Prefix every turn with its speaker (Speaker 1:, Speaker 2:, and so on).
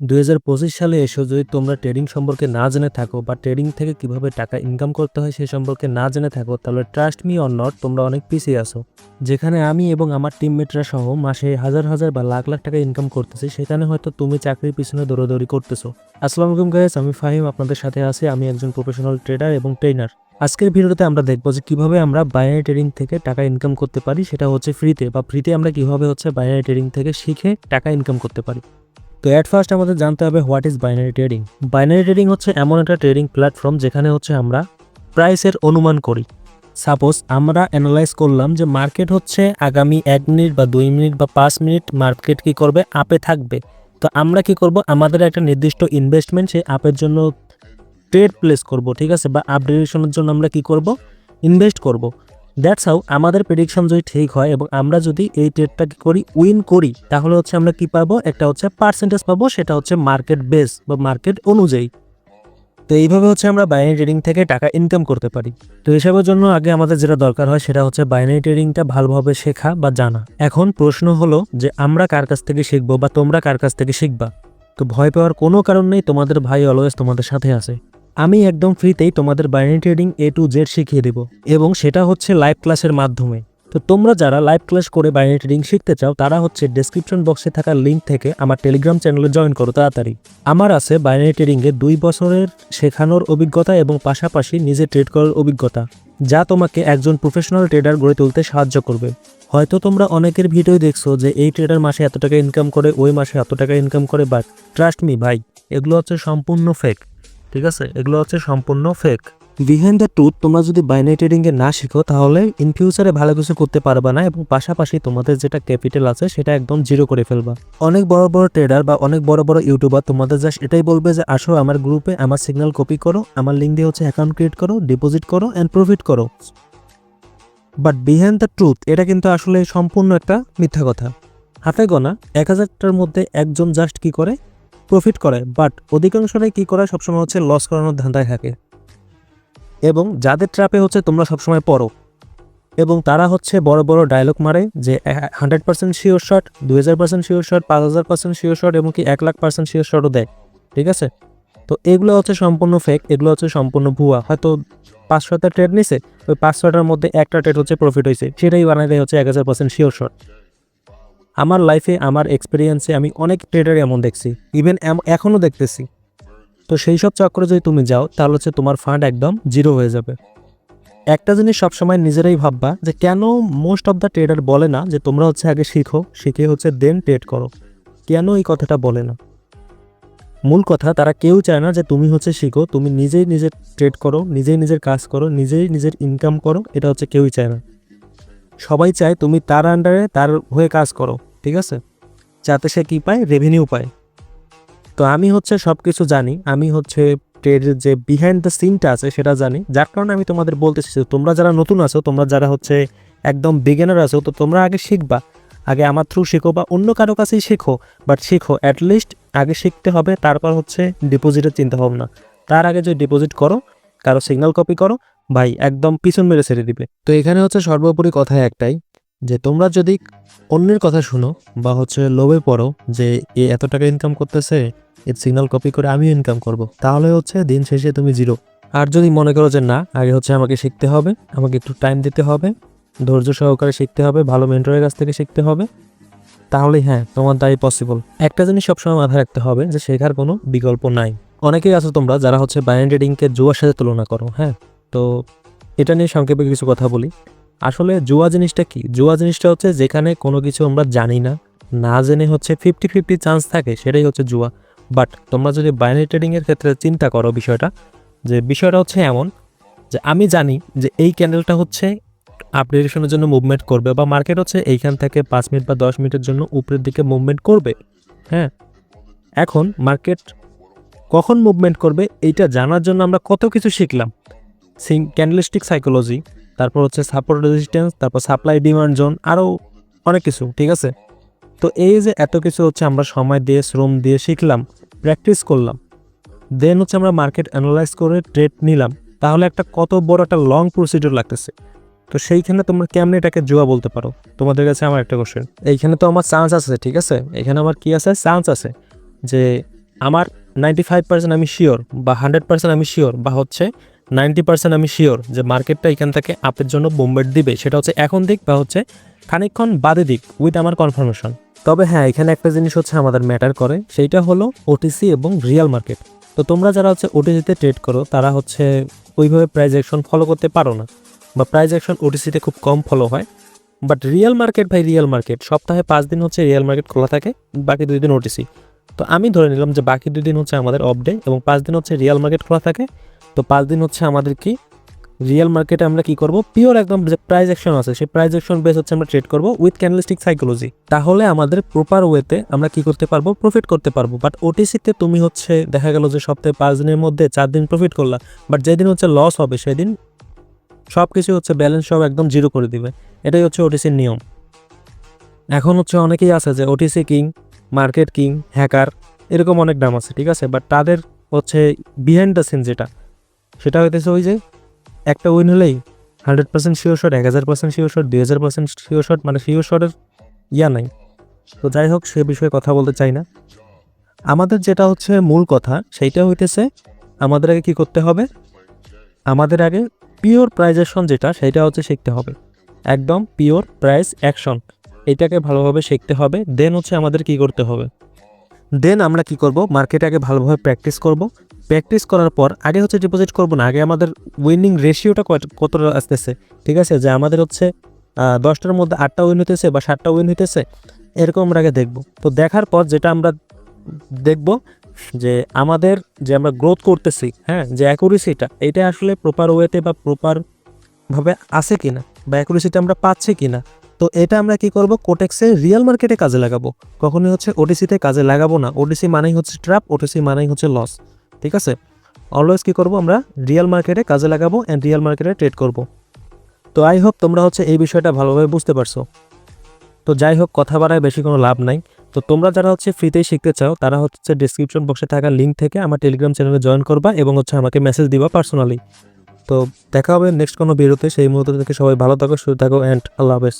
Speaker 1: দু হাজার পঁচিশ সালে এসো যদি তোমরা ট্রেডিং সম্পর্কে না জেনে থাকো বা ট্রেডিং থেকে কীভাবে টাকা ইনকাম করতে হয় সে সম্পর্কে না জেনে থাকো, তাহলে ট্রাস্ট মি অর নট তোমরা অনেক পিছিয়ে আসো যেখানে আমি এবং আমার টিমমেটরা সহ মাসে হাজার হাজার বা লাখ লাখ টাকা ইনকাম করতেছি, সেখানে হয়তো তুমি চাকরির পিছনে দৌড়াদৌড়ি করতেছো। আসসালামু আলাইকুম গাইস আমি ফাহিম, আপনাদের সাথে আছি আমি একজন প্রফেশনাল ট্রেডার এবং ট্রেনার আজকের ভিডিওতে আমরা দেখব যে কীভাবে আমরা বাইনারি ট্রেডিং থেকে টাকা ইনকাম করতে পারি, সেটা হচ্ছে ফ্রিতে বা ফ্রিতে আমরা কীভাবে হচ্ছে বাইনারি ট্রেডিং থেকে শিখে টাকা ইনকাম করতে পারি। তো অ্যাট ফার্স্ট আমাদের জানতে হবে what is binary trading binary trading হচ্ছে এমন একটা ট্রেডিং প্ল্যাটফর্ম যেখানে হচ্ছে আমরা প্রাইসের অনুমান করি। সাপোজ আমরা অ্যানালাইজ করলাম যে মার্কেট হচ্ছে আগামী এক মিনিট বা দুই মিনিট বা পাঁচ মিনিট মার্কেট কি করবে? আপে থাকবে। তো আমরা কি করব? আমাদের একটা নির্দিষ্ট ইনভেস্টমেন্ট সেই আপের জন্য ট্রেড প্লেস করব, ঠিক আছে? বা আপডেটেশনের জন্য আমরা কি করব? ইনভেস্ট করব। দ্যাটস হাউ আমাদের প্রেডিকশন যদি ঠিক হয় এবং আমরা যদি এই ট্রেডটাকে করি উইন করি, তাহলে হচ্ছে আমরা কি পাবো? একটা হচ্ছে পার্সেন্টেজ পাবো, সেটা হচ্ছে মার্কেট বেস বা মার্কেট অনুযায়ী। তো এইভাবে হচ্ছে আমরা বাইনারি ট্রেডিং থেকে টাকা ইনকাম করতে পারি। তো এসবের জন্য আগে আমাদের যেটা দরকার হয়, সেটা হচ্ছে বাইনারি ট্রেডিংটা ভালোভাবে শেখা বা জানা। এখন প্রশ্ন হলো যে আমরা কার কাছ থেকে শিখব বা তোমরা কার কাছ থেকে শিখবা? তো ভয় পাওয়ার কোনো কারণ নেই, তোমাদের ভাই অলওয়েজ তোমাদের সাথে আছে। আমি একদম ফ্রিতেই তোমাদের binary trading A to Z শিখিয়ে দেব এবং সেটা হচ্ছে লাইভ ক্লাসের মাধ্যমে। তো তোমরা যারা লাইভ ক্লাস করে বাইনারি ট্রেডিং শিখতে চাও, তারা হচ্ছে ডেসক্রিপশন বক্সে থাকা লিঙ্ক থেকে আমার টেলিগ্রাম চ্যানেলে জয়েন করো তাড়াতাড়ি। আমার আছে বাইনারি ট্রেডিংয়ে দুই বছরের শেখানোর অভিজ্ঞতা এবং পাশাপাশি নিজে ট্রেড করার অভিজ্ঞতা, যা তোমাকে একজন প্রফেশনাল ট্রেডার গড়ে তুলতে সাহায্য করবে। হয়তো তোমরা অনেকের ভিডিও দেখছ যে এই ট্রেডার মাসে এত টাকা ইনকাম করে, ওই মাসে এত টাকা ইনকাম করে বাট ট্রাস্ট মি ভাই, এগুলো হচ্ছে সম্পূর্ণ ফেক ঠিক আছে? এগুলো হচ্ছে সম্পূর্ণ ফেক বিহাইন্ড দ্য ট্রুথ, তোমরা যদি বাইনারি ট্রেডিংয়ে না শিখো, তাহলে ইন ফিউচারে ভালো কিছু করতে পারবে না এবং পাশাপাশি তোমাদের যেটা ক্যাপিটাল আছে, সেটা একদম জিরো করে ফেলবা। অনেক বড় বড় ট্রেডার বা অনেক বড় বড় ইউটিউবার তোমাদের জাস্ট এটাই বলবে যে, আসো আমার গ্রুপে আমার সিগন্যাল কপি করো, আমার লিঙ্ক দিয়ে হচ্ছে অ্যাকাউন্ট ক্রিয়েট করো ডিপোজিট করো অ্যান্ড প্রফিট করো। বাট বিহাইন্ড দ্য ট্রুথ এটা কিন্তু আসলে সম্পূর্ণ একটা মিথ্যা কথা। হাতে গোনা, এক হাজারটার মধ্যে একজন জাস্ট কি করে? প্রফিট করে বাট অধিকাংশরাই কি করে? সবসময় হচ্ছে লস করানোর ধান্দায় থাকে। এবং যাদের ট্র্যাপে হচ্ছে তোমরা সবসময় পড়ো। এবং তারা হচ্ছে বড় বড় ডায়লগ মারে যে হান্ড্রেড পার্সেন্ট শিওর শট দুই হাজার পার্সেন্ট শিওর শট পাঁচ হাজার পার্সেন্ট শিওর শট এবং কি এক লাখ পার্সেন্ট শিওর শটও দেয়। ঠিক আছে? তো এগুলো হচ্ছে সম্পূর্ণ ফেক এগুলো হচ্ছে সম্পূর্ণ ভুয়া। হয়তো পাঁচশোটা ট্রেড নিছে, ওই পাঁচশোটার মধ্যে একটা ট্রেড হচ্ছে প্রফিট হয়েছে সেটাই বানাই দেয় হচ্ছে এক হাজার পার্সেন্ট শিওর শট আমার লাইফে আমার এক্সপিরিয়েন্সে আমি অনেক ট্রেডার এমন দেখছি ইভেন এখনও দেখতেছি। তো সেই সব চক্করে যদি তুমি যাও, তাহলে হচ্ছে তোমার ফান্ড একদম জিরো হয়ে যাবে। একটা জিনিস সবসময় নিজেরাই ভাববা যে কেন মোস্ট অফ দ্য ট্রেডার বলে না যে তোমরা হচ্ছে আগে শিখো, শিখে হচ্ছে দেন ট্রেড করো। কেন এই কথাটা বলে না? মূল কথা, তারা কেউ চায় না যে তুমি হচ্ছে শিখো, তুমি নিজেই নিজের ট্রেড করো, নিজেই নিজের কাজ করো, নিজেই নিজের ইনকাম করো, এটা হচ্ছে কেউই চায় না। সবাই চায় তুমি তার আন্ডারে তার হয়ে কাজ করো, ঠিক আছে? যাতে সে কী পায়? রেভিনিউ পায়। তো আমি হচ্ছে সব কিছু জানি। আমি হচ্ছে ট্রেডের যে বিহাইন্ড দ্য সিনটা আছে সেটা জানি। যার কারণে আমি তোমাদের বলতেছি তোমরা যারা নতুন আছো, তোমরা যারা হচ্ছে একদম বিগিনার আছো, তো তোমরা আগে শিখবা। আগে আমার থ্রু শেখো বা অন্য কারও কাছেই শেখো বাট শেখো। অ্যাটলিস্ট আগে শিখতে হবে, তারপর হচ্ছে ডিপোজিটের চিন্তা ভাবনা তার আগে যদি ডিপোজিট করো, কারও সিগন্যাল কপি করো ভাই, একদম পিছন মেরে ছেড়ে দিবে। তো এখানে হচ্ছে সর্বোপরি কথা একটাই, যে তোমরা যদি অন্যের কথা শুনো বা হচ্ছে লোভে পড়ো যে এ এত টাকা ইনকাম করতেছে, এর সিগন্যাল কপি করে আমিও ইনকাম করব। তাহলে হচ্ছে দিন শেষে তুমি জিরো আর যদি মনে করো যে না, আগে হচ্ছে আমাকে শিখতে হবে, আমাকে একটু টাইম দিতে হবে, ধৈর্য সহকারে শিখতে হবে, ভালো মেন্টরের কাছ থেকে শিখতে হবে তাহলে হ্যাঁ তোমার তাই পসিবল একটা জিনিস সবসময় মাথায় রাখতে হবে যে শেখার কোনো বিকল্প নাই। অনেকেই আছো তোমরা যারা হচ্ছে বাইন ট্রেডিংকে জুয়ার সাথে তুলনা করো হ্যাঁ? তো এটা নিয়ে সংক্ষেপে কিছু কথা বলি। আসলে জুয়া জিনিসটা কি? জুয়া জিনিসটা হচ্ছে যেখানে কোনো কিছু আমরা জানি না না জেনে হচ্ছে ফিফটি ফিফটি চান্স থাকে, সেটাই হচ্ছে জুয়া। বাট তোমরা যদি বাইনারি ট্রেডিংয়ের ক্ষেত্রে চিন্তা করো বিষয়টা, যে বিষয়টা হচ্ছে এমন যে আমি জানি যে এই ক্যান্ডেলটা হচ্ছে আপডেটেশনের জন্য মুভমেন্ট করবে বা মার্কেট হচ্ছে এইখান থেকে পাঁচ মিনিট বা দশ মিনিটের জন্য উপরের দিকে মুভমেন্ট করবে। হ্যাঁ? এখন মার্কেট কখন মুভমেন্ট করবে, এইটা জানার জন্য আমরা কত কিছু শিখলাম। ক্যান্ডেলিস্টিক সাইকোলজি তারপর হচ্ছে সাপোর্ট রেজিস্ট্যান্স তারপর সাপ্লাই ডিমান্ড জোন আরও অনেক কিছু, ঠিক আছে? তো এই যে এত কিছু হচ্ছে আমরা সময় দিয়ে, শ্রম দিয়ে শিখলাম প্র্যাকটিস করলাম দেন হচ্ছে আমরা মার্কেট অ্যানালাইজ করে ট্রেড নিলাম, তাহলে একটা কত বড় একটা লং প্রসিডিউর লাগতেছে। তো সেইখানে তোমরা কেমনি এটাকে জুয়া বলতে পারো? তোমাদের কাছে আমার একটা কোশ্চেন এইখানে তো আমার চান্স আছে, ঠিক আছে? এখানে আমার কি আছে? চান্স আছে যে আমার নাইনটি ফাইভ পার্সেন্ট আমি শিওর বা হান্ড্রেড পার্সেন্ট আমি শিওর বা হচ্ছে নাইনটি পার্সেন্ট আমি শিওর যে মার্কেটটা এখান থেকে আপের জন্য বোম্বেট দিবে। সেটা হচ্ছে এখন দিক বা হচ্ছে খানিকক্ষণ বাদে দিক উইথ আমার কনফার্মেশন তবে হ্যাঁ এখানে একটা জিনিস হচ্ছে আমাদের ম্যাটার করে, সেইটা হলো ওটিসি এবং রিয়েল মার্কেট তো তোমরা যারা হচ্ছে ওটিসিতে ট্রেড করো, তারা হচ্ছে ওইভাবে প্রাইজ অ্যাকশন ফলো করতে পারো না। বা প্রাইজ অ্যাকশন ওটিসিতে খুব কম ফলো হয়। বাট রিয়েল মার্কেট ভাই রিয়েল মার্কেট সপ্তাহে পাঁচ দিন হচ্ছে রিয়েল মার্কেট খোলা থাকে, বাকি দুই দিন ওটিসি তো আমি ধরে নিলাম যে বাকি দুই দিন হচ্ছে আমাদের অফ ডে এবং পাঁচ দিন হচ্ছে রিয়েল মার্কেট খোলা থাকে। তো পাঁচ দিন হচ্ছে আমাদের কি? রিয়েল মার্কেটে আমরা কি করব? পিওর একদম যে প্রাইস অ্যাকশন আছে, সেই প্রাইস অ্যাকশন বেস হচ্ছে আমরা ট্রেড করব উইথ ক্যান্ডেলস্টিক সাইকোলজি তাহলে আমাদের প্রপার ওয়েতে আমরা কি করতে পারব? প্রফিট করতে পারব। বাট ওটিসিতে তুমি হচ্ছে দেখা গেল যে সপ্তাহে পাঁচ দিনের মধ্যে চার দিন প্রফিট করলা বাট যেদিন হচ্ছে লস হবে সেদিন সব কিছু হচ্ছে ব্যালেন্স সব একদম জিরো করে দিবে। এটাই হচ্ছে ওটিসির নিয়ম। এখন হচ্ছে অনেকেই আছে যে OTC king market king hacker এরকম অনেক নাম আছে, ঠিক আছে? বাট তাদের হচ্ছে বিহাইন্ড দ্য সিন যেটা সেটা হইতেছে ওই যে, একটা উইন হলেই হান্ড্রেড পার্সেন্ট শিওর শট এক হাজার পার্সেন্ট শিওর শট দুই হাজার পার্সেন্ট শিওর শট মানে শিওর শটের ইয়া নাই। তো যাই হোক, সে বিষয়ে কথা বলতে চাই না। আমাদের যেটা হচ্ছে মূল কথা, সেইটা হইতেছে আমাদের আগে কি করতে হবে? আমাদের আগে পিওর প্রাইজেশন যেটা সেটা হচ্ছে শিখতে হবে। একদম পিওর প্রাইস অ্যাকশন এটাকে ভালোভাবে শিখতে হবে। দেন হচ্ছে আমাদের কি করতে হবে? দেন আমরা কি করব? মার্কেটে আগে ভালোভাবে প্র্যাকটিস করব। প্র্যাকটিস করার পর আগে হচ্ছে ডিপোজিট করব না, আগে আমাদের উইনিং রেশিওটা কতটা আসতেছে, ঠিক আছে? যে আমাদের হচ্ছে দশটার মধ্যে আটটা উইন হইতেছে বা সাতটা উইন হইতেছে, এরকম আমরা আগে দেখব। তো দেখার পর যেটা আমরা দেখব যে আমাদের যে আমরা গ্রোথ করতেছি হ্যাঁ যে অ্যাকুরেসিটা এটা আসলে প্রপার ওয়েতে বা প্রপার ভাবে আছে কিনা বা অ্যাকুরেসিটা আমরা পাচ্ছি কি না তো এটা আমরা কি করব? কোটেক্সে রিয়েল মার্কেটে কাজে লাগাবো। কখনোই হচ্ছে ওটিসিতে কাজে লাগাবো না। ওটিসি মানেই হচ্ছে ট্র্যাপ ওটিসি মানেই হচ্ছে লস ঠিক আছে? অলওয়েজ কি করব আমরা? রিয়েল মার্কেটে কাজে লাগাবো অ্যান্ড রিয়েল মার্কেটে ট্রেড করব। তো আই হোপ তোমরা হচ্ছে এই বিষয়টা ভালোভাবে বুঝতে পারছ। তো যাই হোক, কথা বাড়ায় বেশি কোনো লাভ নাই। তো তোমরা যারা হচ্ছে ফ্রিতেই শিখতে চাও, তারা হচ্ছে ডিসক্রিপশন বক্সে থাকা লিঙ্ক থেকে আমার টেলিগ্রাম চ্যানেলে জয়েন করবা এবং হচ্ছে আমাকে মেসেজ দিবা পার্সোনালি তো দেখা হবে নেক্সট কোনো ভিডিওতে সেই মুহূর্ত থেকে সবাই ভালো থাকো, সুস্থ থাকো অ্যান্ড আল্লাহ হাফেজ।